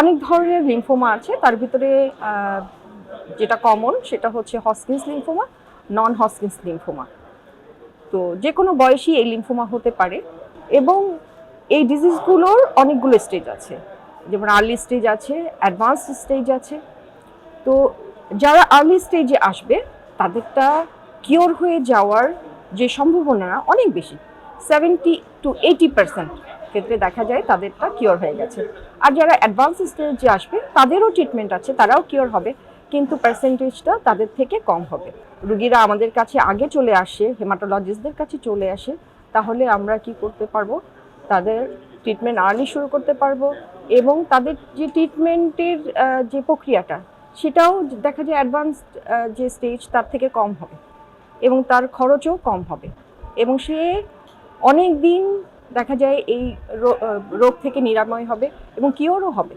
অনেক ধরনের লিম্ফোমা আছে। তার ভিতরে যেটা কমন সেটা হচ্ছে হসকিন্স লিম্ফোমা নন হসকিন্স লিম্ফোমা তো যে কোনো বয়সী এই লিম্ফোমা হতে পারে এবং এই ডিজিজগুলোর অনেকগুলো স্টেজ আছে। যেমন আর্লি স্টেজ আছে অ্যাডভান্স স্টেজ আছে। তো যারা আর্লি স্টেজে আসবে, তাদেরটা কিওর হয়ে যাওয়ার যে সম্ভাবনা অনেক বেশি। সেভেন্টি টু এইটি পার্সেন্ট ক্ষেত্রে দেখা যায় তাদেরটা কিওর হয়ে গেছে। আর যারা অ্যাডভান্স স্টেজে আসবে, তাদেরও ট্রিটমেন্ট আছে, তারাও কিওর হবে, কিন্তু পার্সেন্টেজটা তাদের থেকে কম হবে। রুগীরা আমাদের কাছে আগে চলে আসে হেমাটোলজিস্টদের কাছে চলে আসে, তাহলে আমরা কি করতে পারব? তাদের ট্রিটমেন্ট আর্লি শুরু করতে পারব এবং তাদের যে ট্রিটমেন্টের যে প্রক্রিয়াটা, সেটাও দেখা যায় অ্যাডভান্স যে স্টেজ তার থেকে কম হবে এবং তার খরচও কম হবে। এবং সে অনেক দিন দেখা যায় এই রোগ থেকে নিরাময় হবে এবং কিওরও হবে।